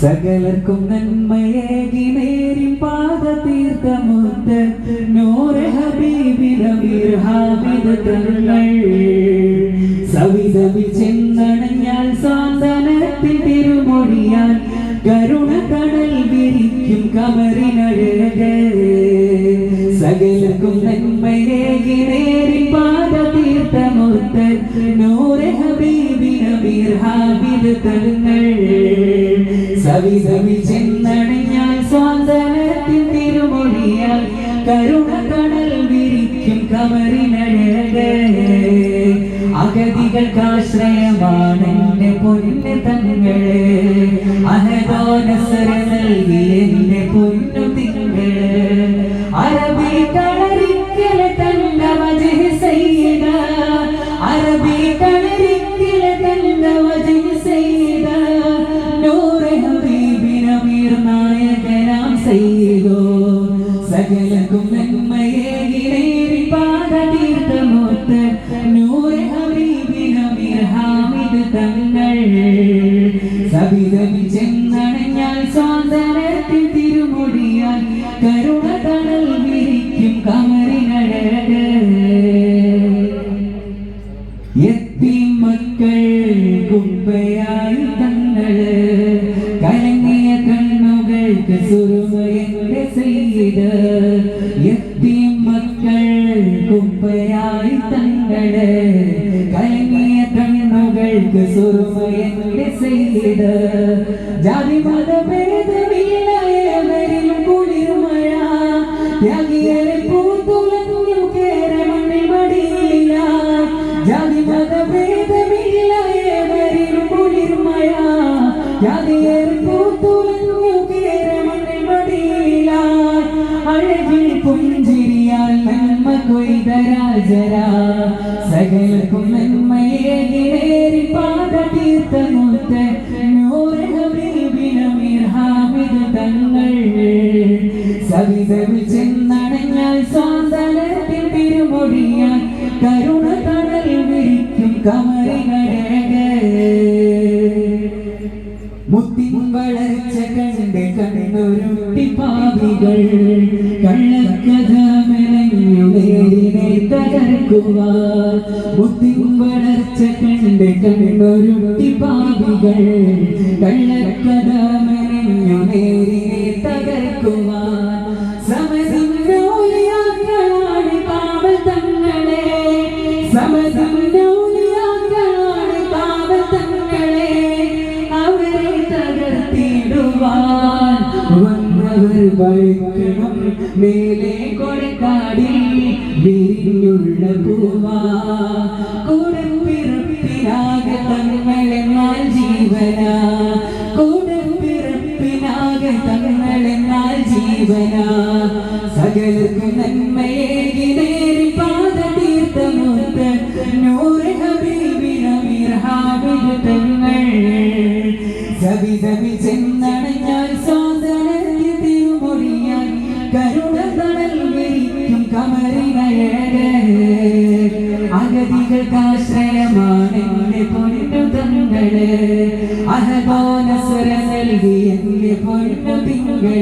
സകലർക്കും നന്മയേകി നേരി പാത തീർത്ഥമുത്ത് നൂറ് ഹബീബിനമീർ ഹാബിദ് തങ്ങൾ സവിതവി ചെന്നണഞ്ഞാൽ സാന്തനത്തിൽ തിരുമൊഴിയാൽ കരുണ കടൽ വിരിക്കും കമറിനഴക് സകലർക്കും നന്മയേകി നേരി പാത തീർത്ഥമുത്ത് നൂറ് ഹബീബിനമീർ ഹാബിദ് തങ്ങൾ സവിതവി ചെന്നണഞ്ഞാൽ സ്വാതന്ത്ര്യത്തിൻ തിരുമൊഴിയാൽ കരുണ കടൽ വിരിക്കും എന്റെ പൊന്നു തങ്ങൾ. സകലക്കും നന്മയേകിലേറി പാത തീർത്ഥമൊത്ത് നൂറ് ഹബീബിനമീർ ഹാമിദ് തങ്ങൾ. സബിതവി ചെന്നണഞ്ഞാൽ സ്വാതന്ത്ര്യത്തിൽ തിരുമൊഴിയാൽ കരുണ തണൽ വിരിക്കും കമറിനഴക്. എത്തി മക്കൾ കുമ്പയായി തങ്ങൾ സുറുമയുടെ ചെയ്ത് എത്തി മക്കൾ കുമ്പയായി തങ്ങൾ. കലങ്ങിയ കണ്ണുകൾക്ക് സുറുമയുടെ ചെയ്ത്. ജാതി മതഭേദമില്ല ഏവരിലും കുളിർമഴ. ത്യാഗിയരെ പൂത്തുലഞ്ഞു കേരമണ്ണിൽ മടിയില്ല. ജാതി മതഭേദമില്ല ഏവരിലും കുളിർമഴ. ത്യാഗിയരെ പൂത്തുലഞ്ഞു പുഞ്ചിരിയാൽ നന്മ കൊയ്ത രാജര. സകലർക്കും നന്മയേകിലേറി പാത ഹബീബിനമീർ ഹാമിദ് തങ്ങൾ. സവിതവി ചെന്നണഞ്ഞാൽ സ്വാതന്ത്ര്യത്തിൽ തിരുമൊഴിയാൽ കരുണ കടൽ വിരിക്കും കമറിനഴക് മുത്തിൻ വളർച്ച കണ്ട് കണ്ണൊരുട്ടി പാവികൾ കള്ളക്കഥ മെനഞ്ഞുടേരിനെ തകർക്കുക മുത്തിൻ വളർച്ച കണ്ട് കണ്ണൊരുട്ടി പാവികൾ കള്ളക്കഥ മെനഞ്ഞുടേരിനെ തകർക്കുക സമസിംഗോലിയാക്കളാണ് കാവൽ തങ്ങളെ. സമസിംഗോലിയാക്കളാണ് കാവൽ തങ്ങളെ. അവരെ തകർത്തിടുവാൻ. വന്നവർ വഴിക്കണം മേലെ കൊടക്കാടിൽ വിരിഞ്ഞുള്ള പൂവാ. കൂടെ പിറപ്പിനാകെ തങ്ങളെന്നാൽ ജീവന. കൂടെ പിറപ്പിനാകെ തങ്ങളെന്നാൽ ജീവന. സകലർക്കും നന്മയേകി നേരി പാത തീർത്ഥമുത്ത് നൂറ് ഹബീബിനമീർ ഹാബിദ് തങ്ങൾ. സബി സബി ചെന്നണഞ്ഞാൽ കമറിനഴക് അഗതികൾക്കാശ്രയമാണ് പൊന്നു തങ്ങൾ. അഹബോനസുര നൽകി എന്നെ പൊന്നു തിങ്കൾ.